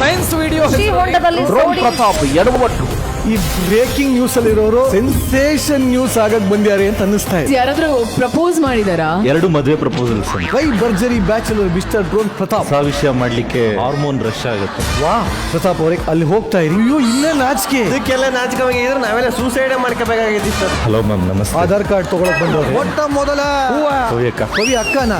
Science video ಶ್ರೀಹೊಂಡದಲ್ಲಿ drone ಸೋಡಿ. ಪ್ರತಾಪ್ ಎಡವಟ್ಟು ಈ ಬ್ರೇಕಿಂಗ್ ನ್ಯೂಸ್ ಅಲ್ಲಿರೋರು ಸೆನ್ಸೇಷನ್ ನ್ಯೂಸ್ ಆಗಕ್ ಬಂದ್ಯಾರೆ ಅಂತ ಅನ್ನಿಸ್ತಾ ಇದೆ. ಯಾರಾದ್ರೂ ಪ್ರಪೋಸ್ ಮಾಡಿದಾರಾ? ಎರಡು ಮದುವೆ ಪ್ರಪೋಸಲ್ಸ್ ವೈ ಬರ್ಜರಿ ಬ್ಯಾಚುಲರ್ ಮಿಸ್ಟರ್ ಡ್ರೋನ್ ಪ್ರತಾಪ್. ಸಾವಿಷ್ಯ ವಿಷಯ ಮಾಡ್ಲಿಕ್ಕೆ ಹಾರ್ಮೋನ್ ರಶ್ ಆಗುತ್ತೆ. ವಾ ಪ್ರತಾಪ್ ಅವ್ರಿಗೆ ಅಲ್ಲಿ ಹೋಗ್ತಾ ಇರಿ. ಅಯ್ಯೋ ಇಲ್ಲೇ ನಾಚಿಕೆ. ಇದಕ್ಕೆಲ್ಲ ನಾಚಿಕವಾಗಿದ್ರೆ ನಾವೆಲ್ಲ ಸೂಸೈಡ್ ಮಾಡ್ಕೋಬೇಕಾಗಿತ್ತು ಸರ್. ಹಲೋ ಮ್ಯಾಮ್ ನಮಸ್ತೆ. ಆಧಾರ್ ಕಾರ್ಡ್ ತಗೊಳಕ್ ಬಂದವ್ರೆ. ಮೊಟ್ಟ ಮೊದಲ ಕವಿಯಕ್ಕ ಕವಿ ಅಕ್ಕನ.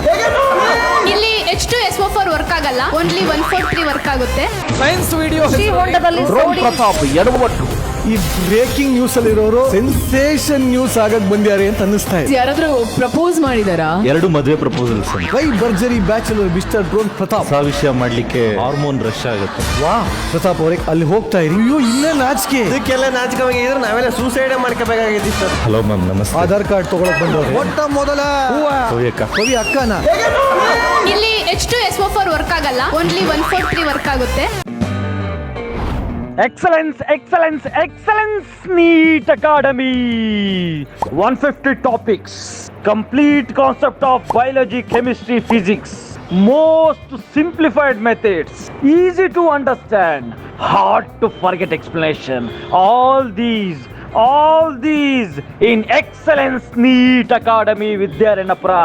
ಇಲ್ಲಿ H two S O four work ಆಗಲ್ಲ. Only one four three work ಆಗುತ್ತೆ. ಸೈನ್ಸ್ ವಿಡಿಯೋ ಸೋಡಿ ಪ್ರತಾಪ್ ಎಡವಟ್ಟು ಈ ಬ್ರೇಕಿಂಗ್ ನ್ಯೂಸ್ ಅಲ್ಲಿರೋರು ಸೆನ್ಸೇಷನ್ ನ್ಯೂಸ್ ಆಗಕ್ ಬಂದ್ಯಾರೆ ಅಂತ ಅನ್ನಿಸ್ತಾ ಇದೆ. ಯಾರಾದ್ರೂ ಪ್ರಪೋಸ್ ಮಾಡಿದಾರಾ? ಎರಡು ಮದುವೆ ಪ್ರಪೋಸಲ್ಸ್ ವೈ ಬರ್ಜರಿ ಬ್ಯಾಚುಲರ್ ಮಿಸ್ಟರ್ ಡ್ರೋನ್ ಪ್ರತಾಪ್. ಸಾವಿಷ್ಯ ವಿಷಯ ಮಾಡ್ಲಿಕ್ಕೆ ಹಾರ್ಮೋನ್ ರಶ್ ಆಗುತ್ತೆ. ವಾ ಪ್ರತಾಪ್ ಅವ್ರಿಗೆ ಅಲ್ಲಿ ಹೋಗ್ತಾ ಇರಿ. ಅಯ್ಯೋ ಇನ್ನೇ ನಾಚಿಕೆ. ಇದಕ್ಕೆಲ್ಲ ನಾಚಿಕವಾಗಿದ್ರೆ ನಾವೆಲ್ಲ ಸೂಸೈಡ್ ಮಾಡ್ಕೋಬೇಕಾಗಿತ್ತು ಸರ್. ಹಲೋ ಮ್ಯಾಮ್ ನಮಸ್ತೆ. ಆಧಾರ್ ಕಾರ್ಡ್ ತಗೊಳಕ್ ಬಂದವ್ರು. ಮೊಟ್ಟ ಮೊದಲ. ಹೂವ. ಕವಿ ಅಕ್ಕನ. ಇಲ್ಲಿ H two S O four work ಆಗಲ್ಲ only one four three work ಆಗುತ್ತೆ Excellence, excellence, excellence, NEET Academy. 150 topics, complete concept of biology, chemistry, physics. Most simplified methods, easy to understand, hard to forget explanation. All these, all these in Excellence NEET Academy Vidyaranapra.